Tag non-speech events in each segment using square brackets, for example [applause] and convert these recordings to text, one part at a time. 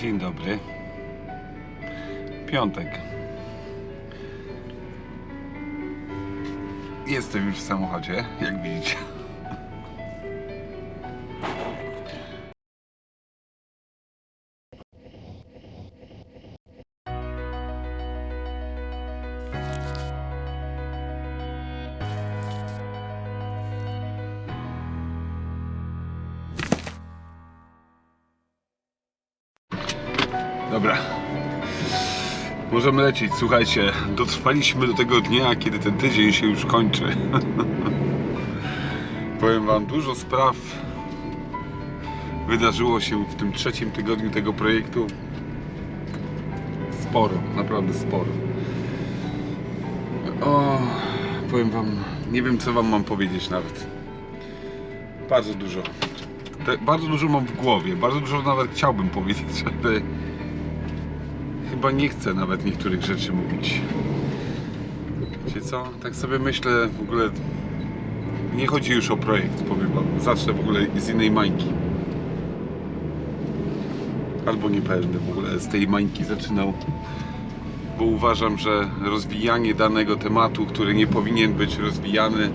Dzień dobry. Piątek. Jestem już w samochodzie, jak widzicie. Dobra. Możemy lecieć. Słuchajcie, dotrwaliśmy do tego dnia, kiedy ten tydzień się już kończy. [laughs] Powiem Wam, dużo spraw wydarzyło się w tym trzecim tygodniu tego projektu. Sporo, naprawdę sporo. O, powiem Wam, nie wiem co Wam mam powiedzieć nawet. Bardzo dużo. Te, bardzo dużo mam w głowie, bardzo dużo nawet chciałbym powiedzieć, [laughs] ale chyba nie chcę nawet niektórych rzeczy mówić. Wiecie co? Tak sobie myślę w ogóle. Nie chodzi już o projekt, powiem wam. Zacznę w ogóle z innej mańki. Albo nie będę w ogóle z tej mańki zaczynał. Bo uważam, że rozwijanie danego tematu, który nie powinien być rozwijany,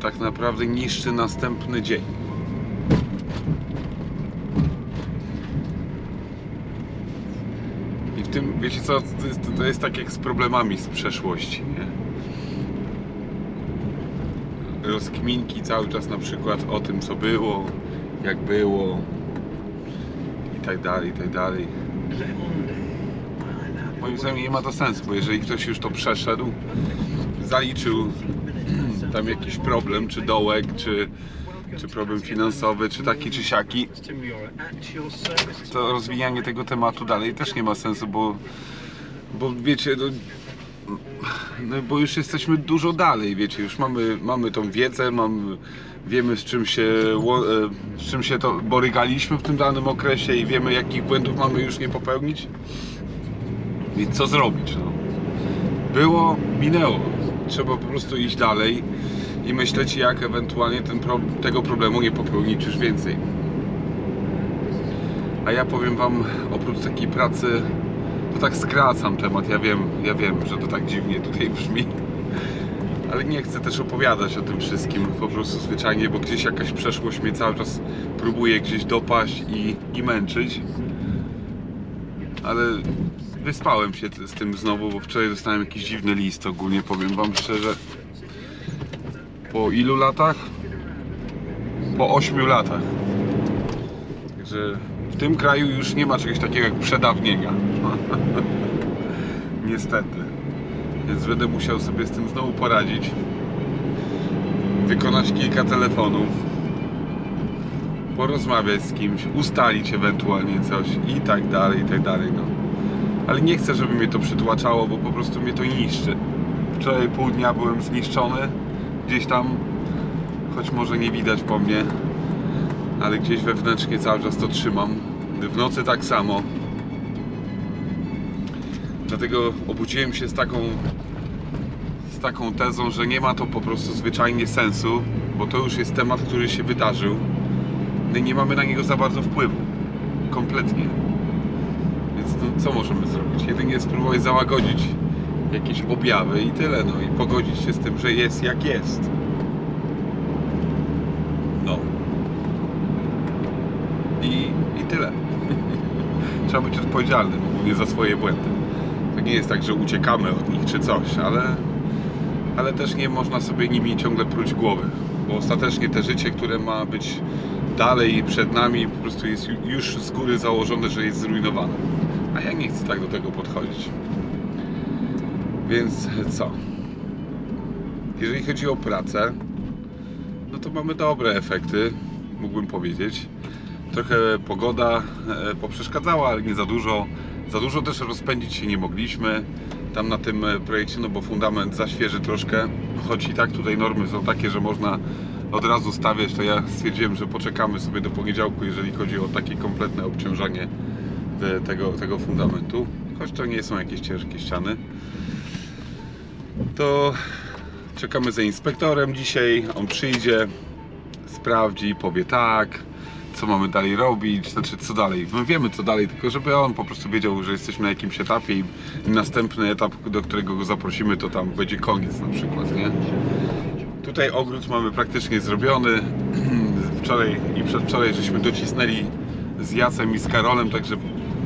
tak naprawdę niszczy następny dzień. I w tym, wiecie co, to jest, to jest tak jak z problemami z przeszłości, nie? Rozkminki cały czas na przykład o tym, co było, jak było i tak dalej, i tak dalej. Moim zdaniem nie ma to sensu, bo jeżeli ktoś już to przeszedł, zaliczył tam jakiś problem, czy dołek, czy, czy problem finansowy, czy taki, czy siaki, to rozwijanie tego tematu dalej też nie ma sensu, bo, bo wiecie, no, no, bo już jesteśmy dużo dalej, wiecie, już mamy, mamy tą wiedzę, mamy, wiemy z czym się, e, z czym się to borykaliśmy w tym danym okresie i wiemy jakich błędów mamy już nie popełnić. Więc co zrobić, no? Było, minęło. Trzeba po prostu iść dalej i myśleć jak ewentualnie pro, tego problemu nie popełnić już więcej. A ja powiem Wam, oprócz takiej pracy, to tak skracam temat, ja wiem, ja wiem, że to tak dziwnie tutaj brzmi, ale nie chcę też opowiadać o tym wszystkim, po prostu zwyczajnie, bo gdzieś jakaś przeszłość mnie cały czas próbuje gdzieś dopaść i, i męczyć. Ale wyspałem się z tym znowu, bo wczoraj dostałem jakiś dziwny list ogólnie, powiem Wam szczerze. Po ilu latach? Po 8 latach. Także w tym kraju już nie ma czegoś takiego jak przedawnienia. [laughs] Niestety. Więc będę musiał sobie z tym znowu poradzić. Wykonać kilka telefonów. Porozmawiać z kimś, ustalić ewentualnie coś i tak dalej, i tak dalej. No. Ale nie chcę, żeby mnie to przytłaczało, bo po prostu mnie to niszczy. Wczoraj pół dnia byłem zniszczony. Gdzieś tam, choć może nie widać po mnie, ale gdzieś wewnętrznie cały czas to trzymam. W nocy tak samo. Dlatego obudziłem się z taką z taką tezą, że nie ma to po prostu zwyczajnie sensu, bo to już jest temat, który się wydarzył. I nie mamy na niego za bardzo wpływu. Kompletnie. Więc no, co możemy zrobić? Jedynie spróbować załagodzić jakieś objawy i tyle, no i pogodzić się z tym, że jest jak jest. No. I, i tyle. [laughs] Trzeba być odpowiedzialnym ogólnie za swoje błędy. To nie jest tak, że uciekamy od nich czy coś, ale, ale też nie można sobie nimi ciągle pruć głowy, bo ostatecznie te życie, które ma być dalej przed nami, po prostu jest ju- już z góry założone, że jest zrujnowane. A ja nie chcę tak do tego podchodzić. Więc co? Jeżeli chodzi o pracę, no to mamy dobre efekty, mógłbym powiedzieć. Trochę pogoda e, poprzeszkadzała, ale nie za dużo. Za dużo też rozpędzić się nie mogliśmy tam na tym projekcie, no bo fundament zaświeży troszkę. Choć i tak tutaj normy są takie, że można od razu stawiać, to ja stwierdziłem, że poczekamy sobie do poniedziałku, jeżeli chodzi o takie kompletne obciążanie e, tego, tego fundamentu. Choć to nie są jakieś ciężkie ściany. To czekamy za inspektorem dzisiaj. On przyjdzie, sprawdzi, powie tak, co mamy dalej robić, znaczy co dalej. My wiemy co dalej, tylko żeby on po prostu wiedział, że jesteśmy na jakimś etapie i następny etap, do którego go zaprosimy, to tam będzie koniec na przykład, nie? Tutaj ogród mamy praktycznie zrobiony. [clears throat] Wczoraj i przedwczoraj żeśmy docisnęli z Jacem i z Karolem, także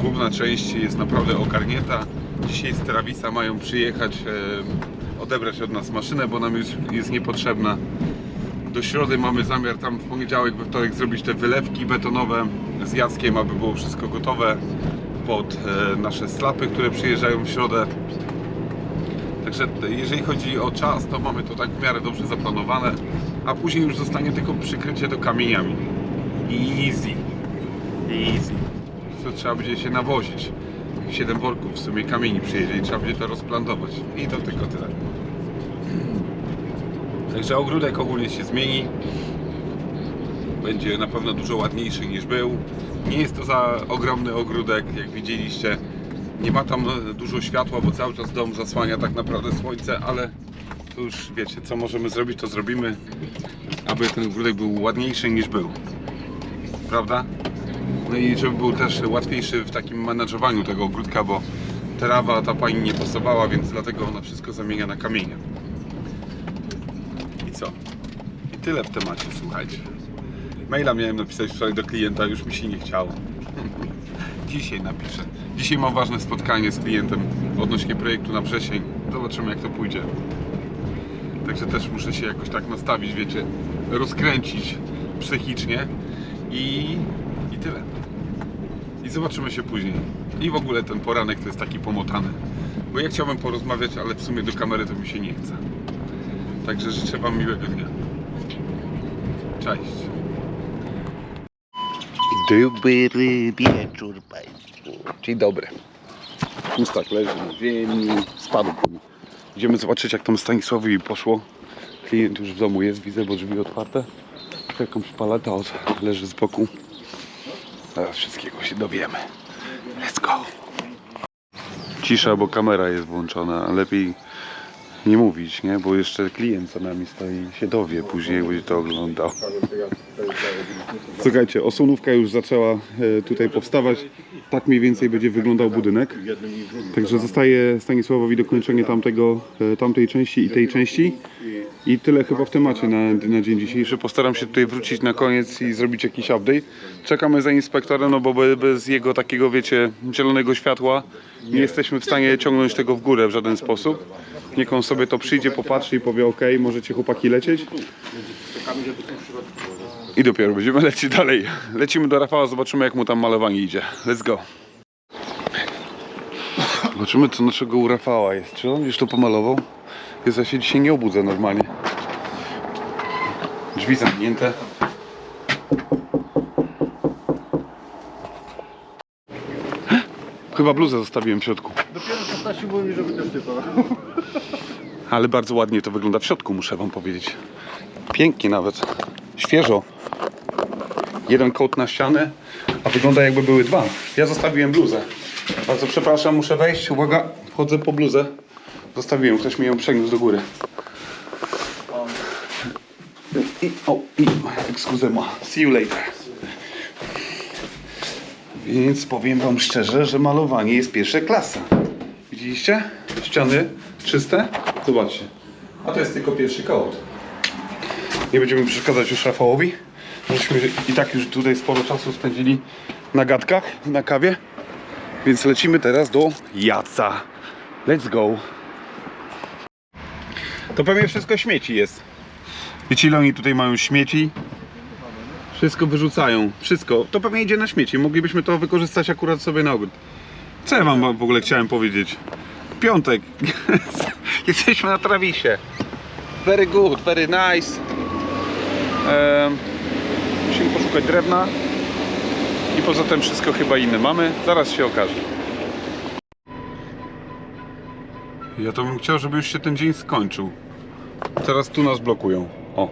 główna część jest naprawdę ogarnięta. Dzisiaj z Travisa mają przyjechać, odebrać od nas maszynę, bo nam już jest niepotrzebna. Do środy mamy zamiar tam w poniedziałek, we wtorek zrobić te wylewki betonowe z Jackiem, aby było wszystko gotowe pod e, nasze slapy, które przyjeżdżają w środę. Także jeżeli chodzi o czas, to mamy to tak w miarę dobrze zaplanowane, a później już zostanie tylko przykrycie do kamieniami. Easy. Easy. To trzeba będzie się nawozić. 7 worków w sumie kamieni przyjedzie i trzeba będzie to rozplantować. I to tylko tyle. [clears throat] Także ogródek ogólnie się zmieni. Będzie na pewno dużo ładniejszy niż był. Nie jest to za ogromny ogródek, jak widzieliście. Nie ma tam e, dużo światła, bo cały czas dom zasłania tak naprawdę słońce, ale to już wiecie, co możemy zrobić, to zrobimy, aby ten ogródek był ładniejszy niż był. Prawda? No i żeby był też łatwiejszy w takim menadżowaniu tego ogródka, bo trawa ta pani nie pasowała, więc dlatego ona wszystko zamienia na kamienie. I co? I tyle w temacie, słuchajcie. Maila miałem napisać wczoraj do klienta, już mi się nie chciało. [laughs] Dzisiaj napiszę. Dzisiaj mam ważne spotkanie z klientem odnośnie projektu na wrzesień. Zobaczymy jak to pójdzie. Także też muszę się jakoś tak nastawić, wiecie, rozkręcić psychicznie i, i tyle. I zobaczymy się później. I w ogóle ten poranek to jest taki pomotany. Bo ja chciałbym porozmawiać, ale w sumie do kamery to mi się nie chce. Także życzę Wam miłego dnia. Cześć. Dobry wieczór Państwu. Dzień dobry. Pustak leży na ziemi, spadł. Idziemy zobaczyć jak tam Stanisławowi poszło. Klient już w domu jest, widzę, bo drzwi otwarte. Jakąś paleta od, leży z boku. Zaraz wszystkiego się dowiemy. Let's go. Cisza, bo kamera jest włączona. Lepiej nie mówić, nie? Bo jeszcze klient za nami stoi i się dowie później, będzie to oglądał. Słuchajcie, osunówka już zaczęła e, tutaj powstawać. Tak mniej więcej będzie wyglądał budynek. Także zostaje Stanisławowi dokończenie tamtego, e, tamtej części i tej części. I tyle chyba w temacie na, na dzień dzisiejszy. Postaram się tutaj wrócić na koniec i zrobić jakiś update. Czekamy za inspektorem, no bo be- bez jego takiego, wiecie, zielonego światła nie jesteśmy w stanie ciągnąć tego w górę w żaden sposób. Niech on sobie to przyjdzie, popatrzy i powie ok, możecie chłopaki lecieć. I dopiero będziemy lecieć dalej. Lecimy do Rafała, zobaczymy jak mu tam malowanie idzie. Let's go. Zobaczymy co naszego u Rafała jest. Czy on już to pomalował? Jest, ja się dzisiaj nie obudzę normalnie. Drzwi zamknięte. Chyba bluzę zostawiłem w środku. Dopiero 16 było mi, żeby też typa. Ale bardzo ładnie to wygląda w środku, muszę wam powiedzieć. Pięknie nawet. Świeżo. Jeden kołd na ścianę, a wygląda jakby były dwa. Ja zostawiłem bluzę. Bardzo przepraszam, muszę wejść. Uwaga, wchodzę po bluzę. Zostawiłem, ktoś mi ją przeniósł do góry. I, o, i, excusez-moi. See you later. Więc powiem wam szczerze, że malowanie jest pierwsza klasa. Widzieliście? Ściany czyste? Zobaczcie. A to jest tylko pierwszy kołd. Nie będziemy przeszkadzać już Rafałowi. Żeśmy i tak już tutaj sporo czasu spędzili na gadkach, na kawie. Więc lecimy teraz do Jaca. Let's go. To pewnie wszystko śmieci jest. Wiecie ile oni tutaj mają śmieci? Wszystko wyrzucają. Wszystko. To pewnie idzie na śmieci. Moglibyśmy to wykorzystać akurat sobie na ogród. Co ja wam w ogóle chciałem powiedzieć? Piątek. [laughs] Jesteśmy na trawisie. Very good, very nice. Em, musimy poszukać drewna. I poza tym wszystko chyba inne mamy. Zaraz się okaże. Ja to bym chciał, żeby już się ten dzień skończył. Teraz tu nas blokują. O.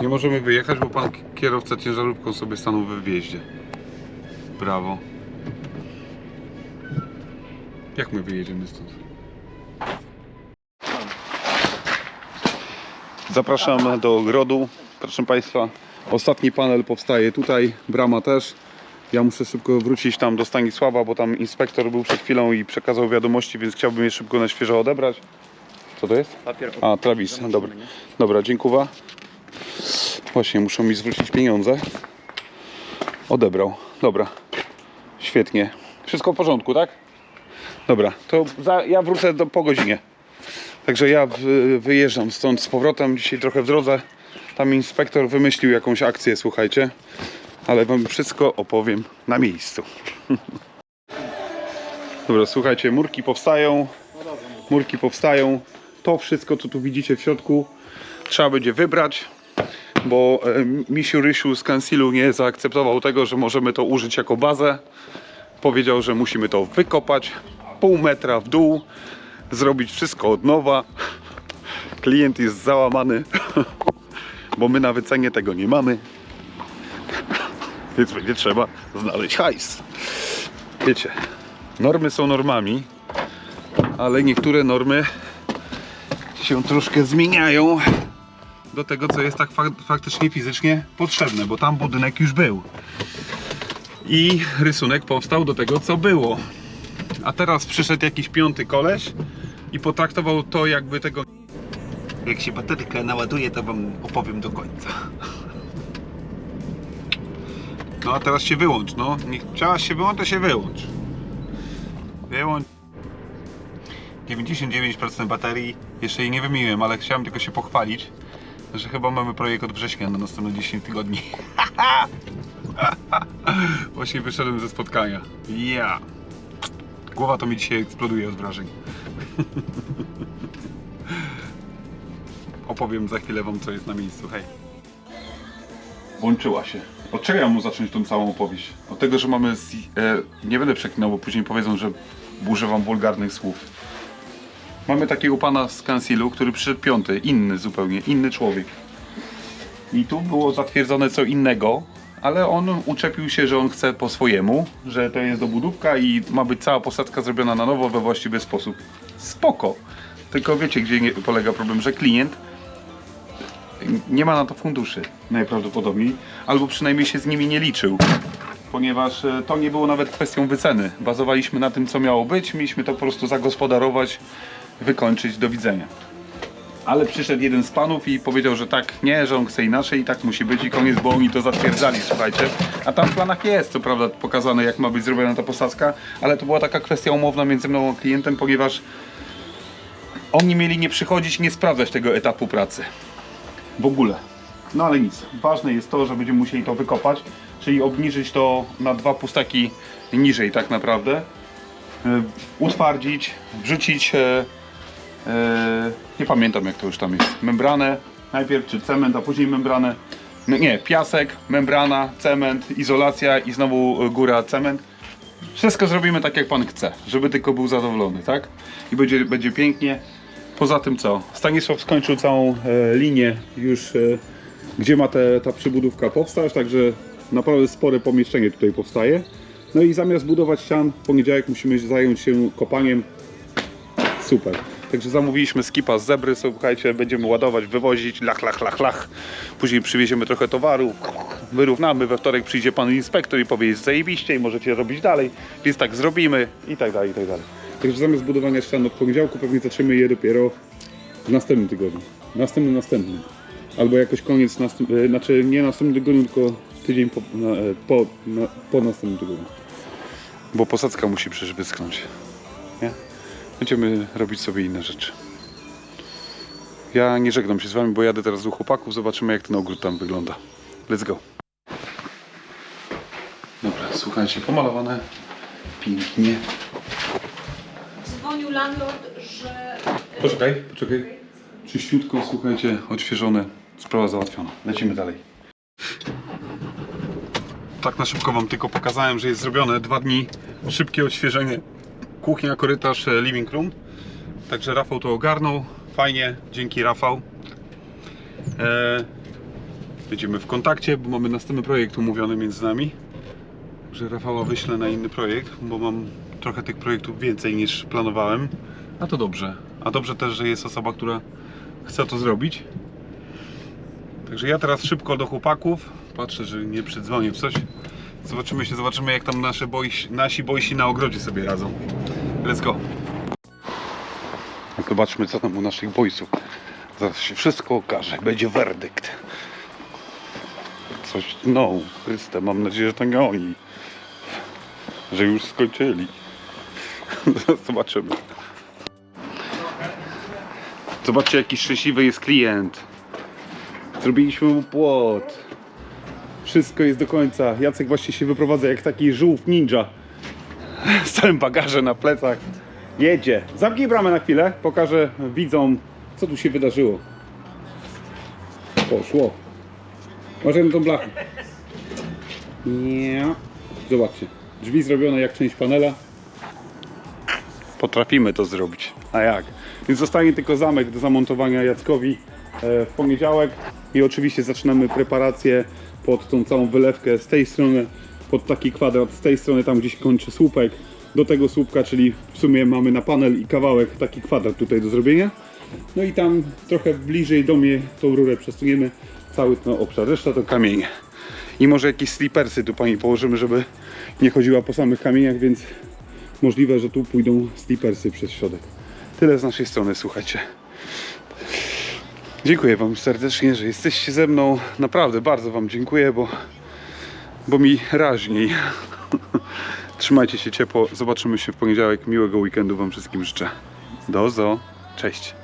Nie możemy wyjechać, bo pan kierowca ciężarówką sobie stanął we wjeździe. Brawo. Jak my wyjedziemy stąd? Zapraszam do ogrodu. proszę Państwa, ostatni panel powstaje tutaj, brama też. Ja muszę szybko wrócić tam do Stanisława, bo tam inspektor był przed chwilą i przekazał wiadomości, więc chciałbym je szybko na świeżo odebrać. Co to jest? Papier A, Travis, dobra. Dobra, dziękuję. Właśnie, muszą mi zwrócić pieniądze. Odebrał. Dobra. Świetnie. Wszystko w porządku, tak? Dobra, to za, ja wrócę do, po godzinie. Także ja wy, wyjeżdżam stąd z powrotem. Dzisiaj trochę w drodze. Tam inspektor wymyślił jakąś akcję, słuchajcie. Ale wam wszystko opowiem na miejscu. [laughs] Dobra, słuchajcie, murki powstają. Murki powstają. To wszystko, co tu widzicie w środku, trzeba będzie wybrać, bo e, Misiu Rysiu z Kansilu nie zaakceptował tego, że możemy to użyć jako bazę. Powiedział, że musimy to wykopać pół metra w dół, zrobić wszystko od nowa. Klient jest załamany, [laughs] bo my na wycenie tego nie mamy. Więc będzie trzeba znaleźć hajs. Wiecie, normy są normami, ale niektóre normy się troszkę zmieniają do tego, co jest tak fak- faktycznie fizycznie potrzebne, bo tam budynek już był. I rysunek powstał do tego, co było. A teraz przyszedł jakiś piąty koleś i potraktował to jakby tego... Jak się baterka naładuje, to wam opowiem do końca. No a teraz się wyłącz, no. Nie chciałaś się wyłączyć, to się wyłącz. Wyłącz. 99% baterii. Jeszcze jej nie wymieniłem, ale chciałem tylko się pochwalić, że chyba mamy projekt od września na następne 10 tygodni. [laughs] Właśnie wyszedłem ze spotkania. Ja. Głowa to mi dzisiaj eksploduje od wrażeń. Opowiem za chwilę wam, co jest na miejscu. Hej. Włączyła się. Od czego ja mu zacząć tą całą opowieść? Od tego, że mamy. Z, e, nie będę przeklinał, bo później powiedzą, że używam wulgarnych słów. Mamy takiego pana z Kansilu, który przyszedł piąty, inny zupełnie, inny człowiek. I tu było zatwierdzone co innego, ale on uczepił się, że on chce po swojemu, że to jest dobudówka i ma być cała posadzka zrobiona na nowo we właściwy sposób. Spoko. Tylko wiecie, gdzie nie, polega problem, że klient nie ma na to funduszy najprawdopodobniej, albo przynajmniej się z nimi nie liczył. Ponieważ e, to nie było nawet kwestią wyceny. Bazowaliśmy na tym, co miało być, mieliśmy to po prostu zagospodarować, wykończyć, do widzenia. Ale przyszedł jeden z panów i powiedział, że tak nie, że on chce inaczej i tak musi być i koniec, bo oni to zatwierdzali, słuchajcie. A tam w planach jest, co prawda, pokazane jak ma być zrobiona ta posadzka, ale to była taka kwestia umowna między mną a klientem, ponieważ oni mieli nie przychodzić nie sprawdzać tego etapu pracy. W ogóle. No ale nic. Ważne jest to, że będziemy musieli to wykopać, czyli obniżyć to na dwa pustaki niżej tak naprawdę. E, Utwardzić, wrzucić, e, nie pamiętam jak to już tam jest, membranę najpierw, czy cement, a później membranę. Nie, piasek, membrana, cement, izolacja i znowu góra cement. Wszystko zrobimy tak jak pan chce, żeby tylko był zadowolony, tak? I będzie, będzie pięknie. Poza tym co? Stanisław skończył całą e, linię już, e, gdzie ma te, ta przybudówka powstać, także naprawdę spore pomieszczenie tutaj powstaje. No i zamiast budować ścian, w poniedziałek musimy zająć się kopaniem. Super. Także zamówiliśmy skipa z zebry, słuchajcie, będziemy ładować, wywozić, lach, lach, lach, lach. Później przywieziemy trochę towaru, wyrównamy, we wtorek przyjdzie pan inspektor i powie, zajebiście i możecie robić dalej, więc tak zrobimy i tak dalej, i tak dalej. Także zamiast budowania ścian od poniedziałku pewnie zaczniemy je dopiero w następnym tygodniu. Następnym, następnym. Albo jakoś koniec, następ... e, znaczy nie następnym tygodniu, tylko tydzień po, na, e, po, na, po następnym tygodniu. Bo posadzka musi przecież wyschnąć. Będziemy robić sobie inne rzeczy. Ja nie żegnam się z wami, bo jadę teraz do chłopaków. Zobaczymy jak ten ogród tam wygląda. Let's go. Dobra, słuchajcie, pomalowane pięknie. Dzwonił landlord, że Poczekaj, poczekaj. Czyściutko, słuchajcie, odświeżone. Sprawa załatwiona. Lecimy dalej. Tak na szybko wam tylko pokazałem, że jest zrobione. Dwa dni, szybkie odświeżenie. Kuchnia, korytarz, e, living room. Także Rafał to ogarnął. Fajnie, dzięki Rafał. E, będziemy w kontakcie, bo mamy następny projekt umówiony między nami. Że Rafała wyślę na inny projekt, bo mam trochę tych projektów więcej niż planowałem. A to dobrze. A dobrze też, że jest osoba, która chce to zrobić. Także ja teraz szybko do chłopaków. Patrzę, że nie przydzwonię w coś. Zobaczymy się, zobaczymy jak tam nasze boysi, nasi boysi na ogrodzie sobie radzą. Let's go. Zobaczmy co tam u naszych boysów. Zaraz się wszystko okaże. Będzie werdykt. Coś, no, Chryste, mam nadzieję, że to nie oni. Że już skończyli. [laughs] Zobaczymy. Zobaczcie, jaki szczęśliwy jest klient. Zrobiliśmy mu płot. Wszystko jest do końca. Jacek właśnie się wyprowadza jak taki żółw ninja. Z całym bagażem na plecach. Jedzie. Zamknij bramę na chwilę. Pokażę widzom, co tu się wydarzyło. Poszło. Na tą blachę. Nie. Zobaczcie. Drzwi zrobione jak część panela. Potrafimy to zrobić. A jak? Więc zostanie tylko zamek do zamontowania Jackowi e, w poniedziałek. I oczywiście zaczynamy preparację pod tą całą wylewkę z tej strony, pod taki kwadrat z tej strony, tam gdzieś kończy słupek. Do tego słupka, czyli w sumie mamy na panel i kawałek taki kwadrat tutaj do zrobienia. No i tam trochę bliżej do mnie tą rurę przesuniemy cały ten obszar. Reszta to kamienie. I może jakieś slipersy tu pani położymy, żeby nie chodziła po samych kamieniach, więc możliwe, że tu pójdą slipersy przez środek. Tyle z naszej strony, słuchajcie. Dziękuję Wam serdecznie, że jesteście ze mną. Naprawdę bardzo Wam dziękuję, bo, bo mi raźniej. [laughs] Trzymajcie się ciepło. Zobaczymy się w poniedziałek. Miłego weekendu Wam wszystkim życzę. Do zo. Cześć.